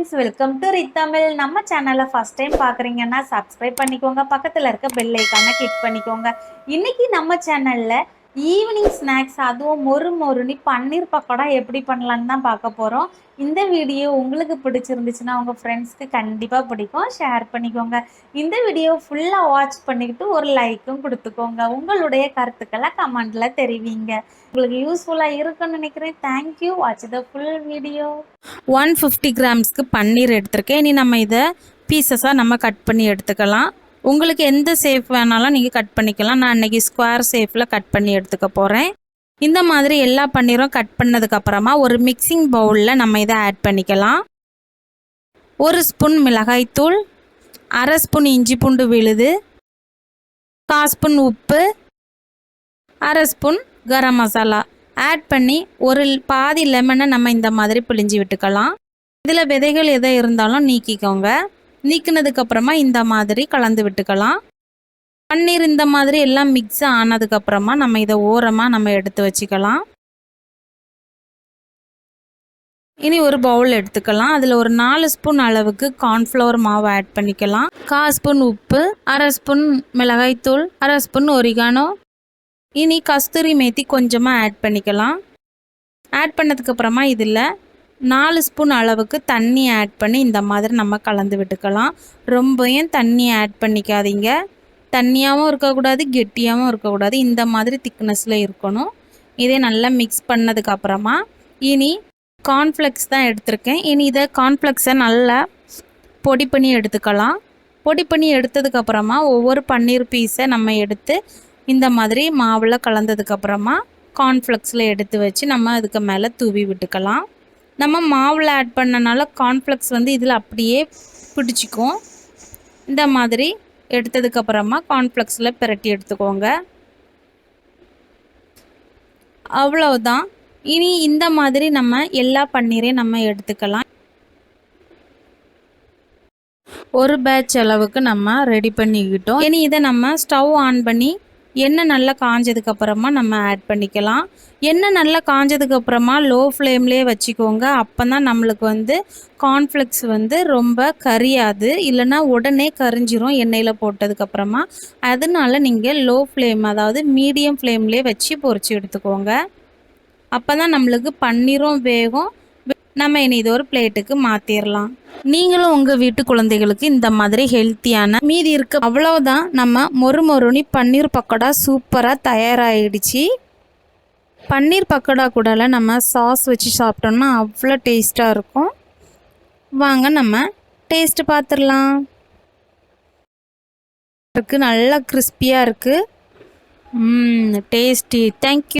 Friends welcome to ரித்தமிழ் நம்ம சேனலை first time பார்க்குறீங்கன்னா சப்ஸ்கிரைப் பண்ணிக்கோங்க. பக்கத்தில் இருக்க பெல் ஐக்கானை கிளிக் பண்ணிக்கோங்க. இன்னைக்கு நம்ம சேனலில் ஈவினிங் ஸ்நாக்ஸ் அதுவும் மொறு மொறுனி பன்னீர் பக்கோடா எப்படி பண்ணலான்னு தான் பார்க்க போகிறோம் இந்த வீடியோ உங்களுக்கு பிடிச்சிருந்துச்சுன்னா உங்கள் ஃப்ரெண்ட்ஸ்க்கு கண்டிப்பாக பிடிக்கும். ஷேர் பண்ணிக்கோங்க. இந்த வீடியோ ஃபுல்லாக வாட்ச் பண்ணிக்கிட்டு ஒரு லைக்கும் கொடுத்துக்கோங்க. உங்களுடைய கருத்துக்களை கமெண்டில் தெரிவிங்க. உங்களுக்கு யூஸ்ஃபுல்லாக இருக்குன்னு நினைக்கிறேன். Thank you watch the full video one fifty கிராம்ஸ்க்கு paneer எடுத்திருக்கேன். இனி நம்ம இதை பீசஸாக நம்ம கட் பண்ணி எடுத்துக்கலாம். உங்களுக்கு எந்த சேஃப் வேணாலும் நீங்கள் கட் பண்ணிக்கலாம். நான் இன்றைக்கி ஸ்கொயர் சேஃபில் கட் பண்ணி எடுத்துக்க போகிறேன் இந்த மாதிரி எல்லா பன்னீரும் கட் பண்ணதுக்கப்புறமா ஒரு மிக்சிங் பவுலில் நம்ம இதை ஆட் பண்ணிக்கலாம். ஒரு ஸ்பூன் மிளகாய்த்தூள் அரை ஸ்பூன் இஞ்சி பூண்டு விழுது கால் ஸ்பூன் உப்பு அரை ஸ்பூன் கரம் மசாலா. ஆட் பண்ணி ஒரு பாதி லெமனை நம்ம இந்த மாதிரி பிழிஞ்சு விட்டுக்கலாம். இதில் விதைகள் எதை இருந்தாலும் நீக்கிக்கோங்க. நீக்கினதுக்கு அப்புறமா இந்த மாதிரி கலந்து விட்டுக்கலாம். பன்னீர் இந்த மாதிரி எல்லாம் மிக்ஸ் ஆனதுக்கப்புறமா நம்ம இதை ஓரமாக நம்ம எடுத்து வச்சுக்கலாம். இனி ஒரு பவுல் எடுத்துக்கலாம். அதில் ஒரு நாலு ஸ்பூன் அளவுக்கு கார்ன்ஃப்ளவர் மாவு ஆட் பண்ணிக்கலாம். கால் ஸ்பூன் உப்பு அரை ஸ்பூன் மிளகாய்த்தூள் அரை ஸ்பூன் ஒரிகானோ இனி கஸ்தூரி மேத்தி கொஞ்சமாக ஆட் பண்ணிக்கலாம். ஆட் பண்ணதுக்கப்புறமா இதில் நாலு ஸ்பூன் அளவுக்கு தண்ணி ஆட் பண்ணி இந்த மாதிரி நம்ம கலந்து விட்டுக்கலாம். ரொம்பவும் தண்ணி ஆட் பண்ணிக்காதீங்க. தண்ணியாகவும் இருக்கக்கூடாது கெட்டியாகவும் இருக்கக்கூடாது. இந்த மாதிரி திக்னஸில் இருக்கணும். இதே நல்லா மிக்ஸ் பண்ணதுக்கப்புறமா இனி கார்ன்ஃப்ளெக்ஸ் தான் எடுத்திருக்கேன். இனி இதை கார்ன்ஃப்ளெக்ஸை நல்லா பொடி பண்ணி எடுத்துக்கலாம். பொடி பண்ணி எடுத்ததுக்கப்புறமா ஒவ்வொரு பன்னீர் பீஸை நம்ம எடுத்து இந்த மாதிரி மாவில் கலந்ததுக்கப்புறமா கார்ன்ஃப்ளெக்ஸில் எடுத்து வச்சு நம்ம அதுக்கு மேலே தூவி விட்டுக்கலாம். நம்ம மாவில் ஆட் பண்ணனால கார்ன்ஃப்ளெக்ஸ் வந்து இதில் அப்படியே பிடிச்சிக்கும். இந்த மாதிரி எடுத்ததுக்கப்புறமா கார்ன்ஃப்ளெக்ஸில் பிரட்டி எடுத்துக்கோங்க. அவ்வளவுதான். இனி இந்த மாதிரி நம்ம எல்லா பன்னீரையும் நம்ம எடுத்துக்கலாம். ஒரு பேட்ச் அளவுக்கு நம்ம ரெடி பண்ணிக்கிட்டோம். இனி இதை நம்ம ஸ்டவ் ஆன் பண்ணி எண்ணெய் நல்லா காஞ்சதுக்கு அப்புறமா நம்ம ஆட் பண்ணிக்கலாம். எண்ணெய் நல்லா காஞ்சதுக்கு அப்புறமா லோ ஃப்ளேம்லேயே வச்சுக்கோங்க. அப்போ தான் நம்மளுக்கு வந்து கார்ன்ஃப்ளெக்ஸ் வந்து ரொம்ப கரியாது. இல்லைன்னா உடனே கரிஞ்சிரும் எண்ணெயில் போட்டதுக்கப்புறமா. அதனால நீங்கள் லோ ஃப்ளேம் அதாவது மீடியம் ஃப்ளேம்லேயே வச்சு பொறிச்சு எடுத்துக்கோங்க. அப்போ தான் நம்மளுக்கு பன்னீரும் வேகும். நம்ம இனி இது ஒரு பிளேட்டுக்கு மாற்றிடலாம் நீங்களும் உங்கள் வீட்டு குழந்தைகளுக்கு இந்த மாதிரி ஹெல்த்தியான மீதி இருக்கு அவ்வளோதான் நம்ம மொறு மொறுனி பன்னீர் பக்கோடா சூப்பராக தயாராகிடுச்சு பன்னீர் பக்கோடா கூடல நம்ம சாஸ் வச்சு சாப்பிட்டோம்னா அவ்வளோ டேஸ்ட்டாக இருக்கும். வாங்க நம்ம டேஸ்ட்டு பார்த்துடலாம் இருக்கு நல்லா கிறிஸ்பியாக இருக்குது டேஸ்டி தேங்க்யூ